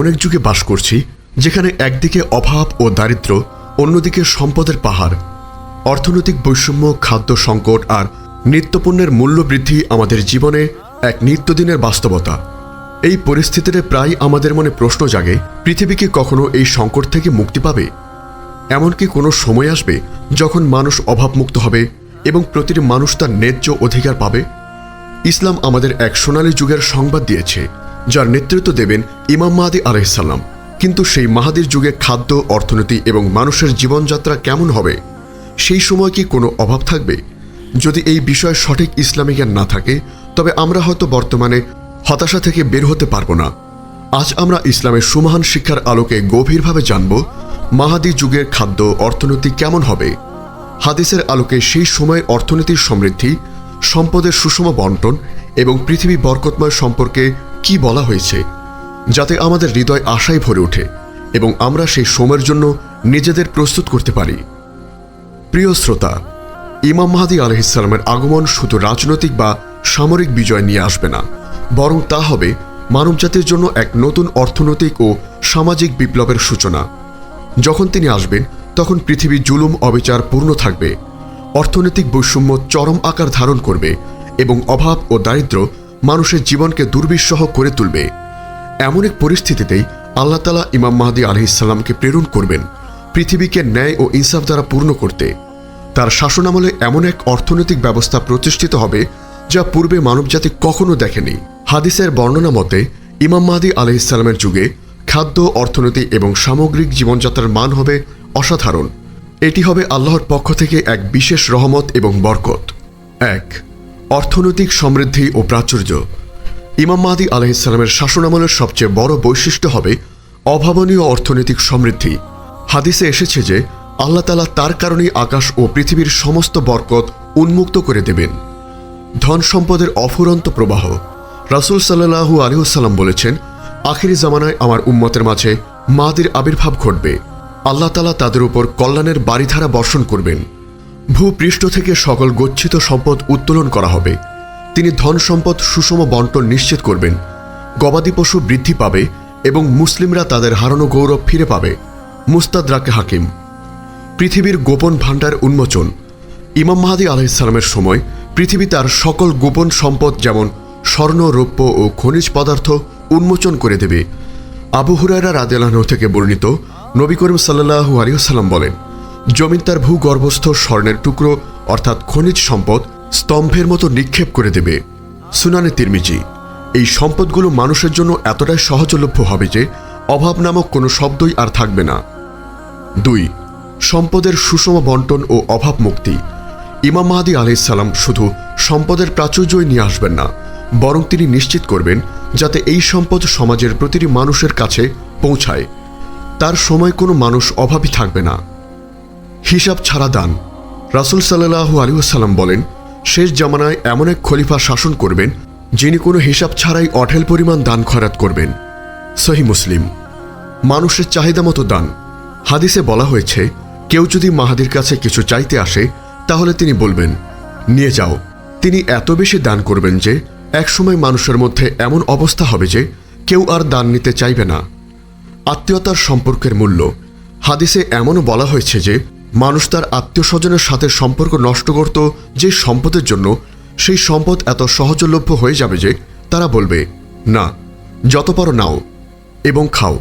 অনেক যুগে বাস করছি, যেখানে একদিকে অভাব ও দারিদ্র্য, অন্যদিকে সম্পদের পাহাড়। অর্থনৈতিক বৈষম্য, খাদ্য সংকট আর নিত্যপণ্যের মূল্য বৃদ্ধি আমাদের জীবনে এক নিত্যদিনের বাস্তবতা। এই পরিস্থিতিতে প্রায় আমাদের মনে প্রশ্ন জাগে পৃথিবীকে কখনো এই সংকট থেকে মুক্তি পাবে? এমনকি কোনো সময় আসবে যখন মানুষ অভাবমুক্ত হবে এবং প্রতিটি মানুষ তার ন্যায্য অধিকার পাবে? ইসলাম আমাদের এক সোনালী যুগের সংবাদ দিয়েছে। যার নেতৃত্ব দেবেন ইমাম মাহাদি আলাইসাল্লাম কিন্তু সেই মাহাদির যুগে খাদ্য, অর্থনীতি এবং মানুষের জীবনযাত্রা কেমন হবে? সেই সময় কি কোনো অভাব থাকবে? যদি এই বিষয়ে সঠিক ইসলামী জ্ঞান না থাকে, তবে আমরা হয়তো বর্তমানে হতাশা থেকে বের হতে পারব না। আজ আমরা ইসলামের সুমহান শিক্ষার আলোকে গভীরভাবে জানব মাহাদি যুগের খাদ্য, অর্থনীতি কেমন হবে। হাদিসের আলোকে সেই সময়ের অর্থনীতির সমৃদ্ধি, সম্পদের সুষম বন্টন এবং পৃথিবী বরকতময় সম্পর্কে কি বলা হয়েছে, যাতে আমাদের হৃদয় আশায় ভরে ওঠে এবং আমরা সেই সময়ের জন্য নিজেদের প্রস্তুত করতে পারি। প্রিয় শ্রোতা, ইমাম মাহাদি আলহিসাল্লামের আগমন শুধু রাজনৈতিক বা সামরিক বিজয় নিয়ে আসবে না, বরং তা হবে মানবজাতির জন্য এক নতুন অর্থনৈতিক ও সামাজিক বিপ্লবের সূচনা। যখন তিনি আসবেন, তখন পৃথিবী জুলুম অবিচার পূর্ণ থাকবে, অর্থনৈতিক বৈষম্য চরম আকার ধারণ করবে এবং অভাব ও দারিদ্র্য মানুষের জীবনকে দুর্বিষহ করে তুলবে। এমন এক পরিস্থিতিতেই আল্লাহ তালা ইমাম মাহাদি আলহিসাল্লামকে প্রেরণ করবেন পৃথিবীকে ন্যায় ও ইনসাফ দ্বারা পূর্ণ করতে। তার শাসনামলে এমন এক অর্থনৈতিক ব্যবস্থা প্রতিষ্ঠিত হবে যা পূর্বে মানবজাতি কখনো দেখেনি। হাদিসের বর্ণনা মতে, ইমাম মাহাদি আলহিসাল্লামের যুগে খাদ্য, অর্থনীতি এবং সামগ্রিক জীবনযাত্রার মান হবে অসাধারণ। এটি হবে আল্লাহর পক্ষ থেকে এক বিশেষ রহমত এবং বরকত। এক অর্থনৈতিক সমৃদ্ধি ও প্রাচুর্য। ইমাম মাহাদি আলহিসাল্লামের শাসনামলের সবচেয়ে বড় বৈশিষ্ট্য হবে অভাবনীয় অর্থনৈতিক সমৃদ্ধি। হাদিসে এসেছে যে, আল্লাহ তালা তার কারণেই আকাশ ও পৃথিবীর সমস্ত বরকত উন্মুক্ত করে দেবেন। ধন সম্পদের অফুরন্ত প্রবাহ। রাসুল সাল্লাহু আলিউসাল্লাম বলেছেন, আখিরি জামানায় আমার উম্মতের মাঝে মাদের আবির্ভাব ঘটবে। আল্লাহ তালা তাদের উপর কল্যাণের বাড়িধারা বর্ষণ করবেন। ভূপৃষ্ঠ থেকে সকল গচ্ছিত সম্পদ উত্তোলন করা হবে। তিনি ধন সম্পদ সুষম বন্টন নিশ্চিত করবেন। গবাদি পশু বৃদ্ধি পাবে এবং মুসলিমরা তাদের হারানো গৌরব ফিরে পাবে। মুস্তাদরাকে হাকিম। পৃথিবীর গোপন ভাণ্ডার উন্মোচন। ইমাম মাহাদি আলাইসালামের সময় পৃথিবী তার সকল গোপন সম্পদ যেমন স্বর্ণ, রৌপ্য ও খনিজ পদার্থ উন্মোচন করে দেবে। আবু হুরায়রা রাদেলাহ থেকে বর্ণিত নবী করিম সাল্লাহু আলিয়াল্লাম বলেন জমিন তার ভূগর্ভস্থ স্বর্ণের টুকরো, অর্থাৎ খনিজ সম্পদ, স্তম্ভের মতো নিক্ষেপ করে দেবে। সুনানে তিরমিজি, এই সম্পদগুলো মানুষের জন্য এতটাই সহজলভ্য হবে যে অভাব নামক কোনো শব্দই আর থাকবে না। দুই, সম্পদের সুষম বন্টন ও অভাব মুক্তি। ইমাম মাহাদি আলাইসাল্লাম শুধু সম্পদের প্রাচুর্যই নিয়ে আসবেন না, বরং তিনি নিশ্চিত করবেন যাতে এই সম্পদ সমাজের প্রতিটি মানুষের কাছে পৌঁছায়। তার সময় কোনো মানুষ অভাবী থাকবে না। হিসাব ছাড়া দান। রাসুল সাল্লাহু আলিউসাল্লাম বলেন, শেষ জামানায় এমন এক খলিফা শাসন করবেন, যিনি কোনো হিসাব ছাড়াই অঢেল পরিমাণ দান খয়রাত করবেন। সহি মুসলিম। মানুষের চাহিদা মতো দান। হাদিসে বলা হয়েছে, কেউ যদি মাহাদির কাছে কিছু চাইতে আসে, তাহলে তিনি বলবেন, নিয়ে যাও। তিনি এত বেশি দান করবেন যে, একসময় মানুষের মধ্যে এমন অবস্থা হবে যে, কেউ আর দান নিতে চাইবে না। আত্মীয়তার সম্পর্কের মূল্য। হাদিসে এমনও বলা হয়েছে যে মানুষ তার আত্মীয় স্বজনের সাথে সম্পর্ক নষ্ট করত যে সম্পদের জন্য। সেই সম্পদ এত সহজলভ্য হয়ে যাবে যে তারা বলবে, না, যত পারো নাও এবং খাও।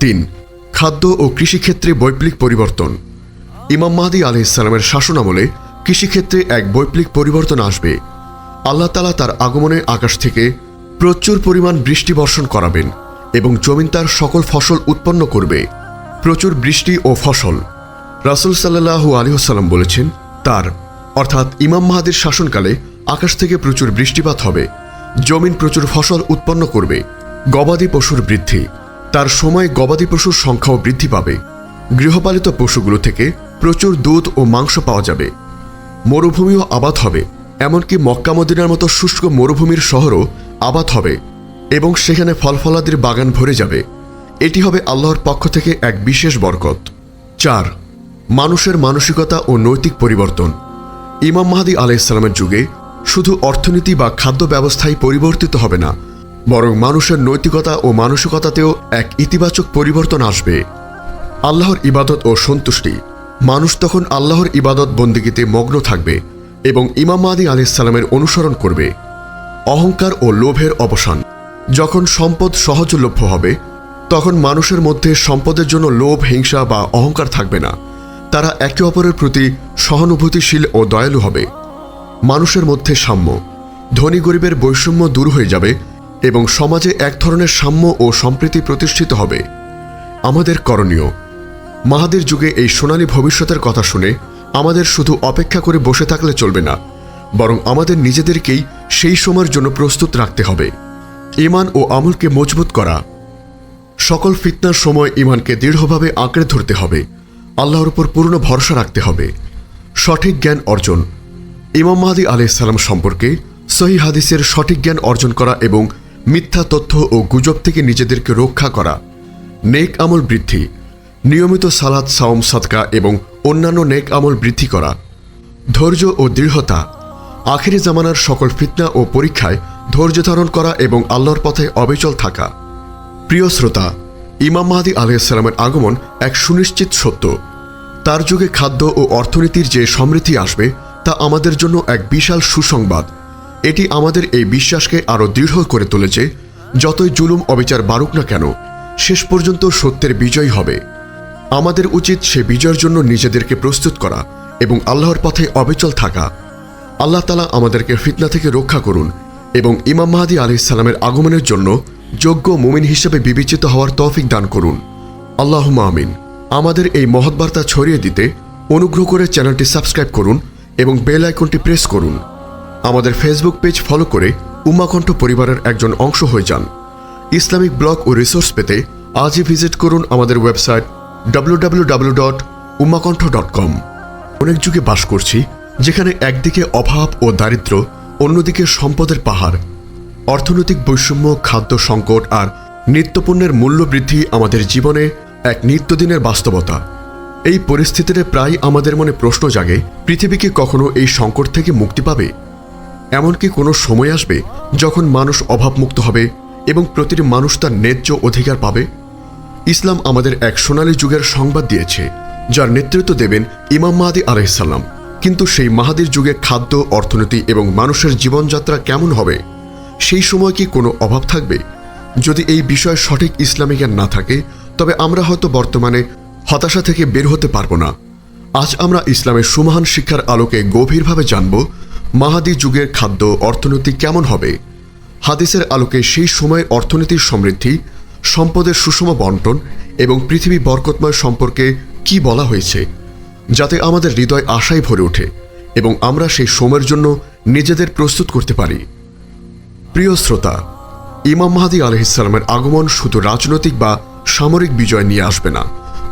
তিন, খাদ্য ও কৃষিক্ষেত্রে বৈপ্লিক পরিবর্তন। ইমাম মাহাদি আলি ইসলামের শাসনামলে কৃষিক্ষেত্রে এক বৈপ্লিক পরিবর্তন আসবে। আল্লাহ তালা তার আগমনে আকাশ থেকে প্রচুর পরিমাণ বৃষ্টি বর্ষণ করাবেন এবং জমিন তার সকল ফসল উৎপন্ন করবে। প্রচুর বৃষ্টি ও ফসল। রাসুল সাল্লাহু আলিহসাল্লাম বলেছেন, তার, অর্থাৎ ইমাম মাহাদির শাসনকালে আকাশ থেকে প্রচুর বৃষ্টিপাত হবে, জমিন প্রচুর ফসল উৎপন্ন করবে, গবাদি পশুর বৃদ্ধি, তার সময় গবাদি পশুর সংখ্যাও বৃদ্ধি পাবে, গৃহপালিত পশুগুলো থেকে প্রচুর দুধ ও মাংস পাওয়া যাবে, মরুভূমিও আবাদ হবে, এমনকি মক্কা মদিনার মতো শুষ্ক মরুভূমির শহরও আবাদ হবে এবং সেখানে ফলফলাদির বাগান ভরে যাবে। এটি হবে আল্লাহর পক্ষ থেকে এক বিশেষ বরকত। চার মানুষের মানসিকতা ও নৈতিক পরিবর্তন। ইমাম মাহাদি আলাইসালামের যুগে শুধু অর্থনীতি বা খাদ্য ব্যবস্থাই পরিবর্তিত হবে না, বরং মানুষের নৈতিকতা ও মানসিকতাতেও এক ইতিবাচক পরিবর্তন আসবে। আল্লাহর ইবাদত ও সন্তুষ্টি। মানুষ তখন আল্লাহর ইবাদত বন্দিগিতে মগ্ন থাকবে এবং ইমাম মাদি আলাইসাল্লামের অনুসরণ করবে। অহংকার ও লোভের অবসান। যখন সম্পদ সহজলভ্য হবে, তখন মানুষের মধ্যে সম্পদের জন্য লোভ, হিংসা বা অহংকার থাকবে না। তারা একে অপরের প্রতি সহানুভূতিশীল ও দয়ালু হবে। মানুষের মধ্যে সাম্য। ধনী গরিবের বৈষম্য দূর হয়ে যাবে এবং সমাজে এক ধরনের সাম্য ও সম্প্রীতি প্রতিষ্ঠিত হবে। আমাদের করণীয়। মাহাদের যুগে এই সোনালী ভবিষ্যতের কথা শুনে আমাদের শুধু অপেক্ষা করে বসে থাকলে চলবে না, বরং আমাদের নিজেদেরকেই সেই সময়ের জন্য প্রস্তুত রাখতে হবে। ইমান ও আমলকে মজবুত করা। সকল ফিতনার সময় ইমানকে দৃঢ়ভাবে আঁকড়ে ধরতে হবে। আল্লাহর উপর পূর্ণ ভরসা রাখতে হবে। সঠিক জ্ঞান অর্জন। ইমাম মাহাদি আলাইসাল্লাম সম্পর্কে সহি হাদিসের সঠিক জ্ঞান অর্জন করা এবং মিথ্যা তথ্য ও গুজব থেকে নিজেদেরকে রক্ষা করা। নেক আমল বৃদ্ধি। নিয়মিত সালাদ সাওম, সাদকা এবং অন্যান্য নেক আমল বৃদ্ধি করা। ধৈর্য ও দৃঢ়তা। আখেরি জামানার সকল ফিতনা ও পরীক্ষায় ধৈর্য ধারণ করা এবং আল্লাহর পথে অবিচল থাকা। প্রিয় শ্রোতা ইমাম মাহাদি আলাইসাল্লামের আগমন এক সুনিশ্চিত সত্য। তার যুগে খাদ্য ও অর্থনীতির যে সমৃদ্ধি আসবে, তা আমাদের জন্য এক বিশাল সুসংবাদ। এটি আমাদের এই বিশ্বাসকে আরও দৃঢ় করে তুলেছে, যতই জুলুম অবিচার বাড়ুক না কেন, শেষ পর্যন্ত সত্যের বিজয় হবে। আমাদের উচিত সে বিজয়ের জন্য নিজেদেরকে প্রস্তুত করা এবং আল্লাহর পথে অবিচল থাকা। আল্লাহ তালা আমাদেরকে ফিতনা থেকে রক্ষা করুন এবং ইমাম মাহাদি আলাইসাল্লামের আগমনের জন্য যোগ্য মুমিন হিসেবে বিবেচিত হওয়ার তৌফিক দান করুন। আল্লাহ আমিন। আমাদের এই মহৎ বার্তা ছড়িয়ে দিতে অনুগ্রহ করে চ্যানেলটি সাবস্ক্রাইব করুন এবং বেল আইকনটি প্রেস করুন। আমাদের ফেসবুক পেজ ফলো করে উম্মাকণ্ঠ পরিবারের একজন অংশ হয়ে যান। ইসলামিক ব্লগ ও রিসোর্স পেতে আজই ভিজিট করুন আমাদের website W W W dot dot com অনেক যুগে বাস করছি, যেখানে একদিকে অভাব ও দারিদ্র্য অন্যদিকে সম্পদের পাহাড়। অর্থনৈতিক বৈষম্য, খাদ্য সংকট আর নিত্যপণ্যের মূল্য বৃদ্ধি আমাদের জীবনে এক নিত্যদিনের বাস্তবতা। এই পরিস্থিতিতে প্রায় আমাদের মনে প্রশ্ন জাগে, পৃথিবী কি কখনো এই সংকট থেকে মুক্তি পাবে? এমনকি কোনো সময় আসবে যখন মানুষ অভাবমুক্ত হবে এবং প্রতিটি মানুষ তার ন্যায্য অধিকার পাবে? ইসলাম আমাদের এক সোনালী যুগের সংবাদ দিয়েছে, যার নেতৃত্ব দেবেন ইমাম মাহাদি আলাইসাল্লাম কিন্তু সেই মাহাদির যুগে খাদ্য, অর্থনীতি এবং মানুষের জীবনযাত্রা কেমন হবে? সেই সময় কি কোনো অভাব থাকবে? যদি এই বিষয়ে সঠিক ইসলামী জ্ঞান না থাকে, তবে আমরা হয়তো বর্তমানে হতাশা থেকে বের হতে পারব না। আজ আমরা ইসলামের সুমহান শিক্ষার আলোকে গভীরভাবে জানব মাহাদি যুগের খাদ্য অর্থনীতি কেমন হবে। হাদিসের আলোকে সেই সময়ের অর্থনীতির সমৃদ্ধি, সম্পদের সুষম বন্টন এবং পৃথিবী বরকতময় সম্পর্কে কি বলা হয়েছে, যাতে আমাদের হৃদয় আশায় ভরে ওঠে এবং আমরা সেই সময়ের জন্য নিজেদের প্রস্তুত করতে পারি। প্রিয় শ্রোতা, ইমাম মাহাদি আলহিসাল্লামের আগমন শুধু রাজনৈতিক বা সামরিক বিজয় নিয়ে আসবে না,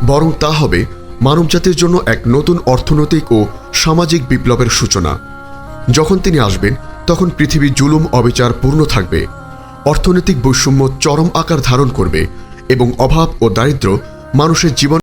বরং তা হবে মানবজাতির জন্য এক নতুন অর্থনৈতিক ও সামাজিক বিপ্লবের সূচনা। যখন তিনি আসবেন, তখন পৃথিবী জুলুম অবিচার পূর্ণ থাকবে, অর্থনৈতিক বৈষম্য চরম আকার ধারণ করবে এবং অভাব ও দারিদ্র্য মানুষের জীবন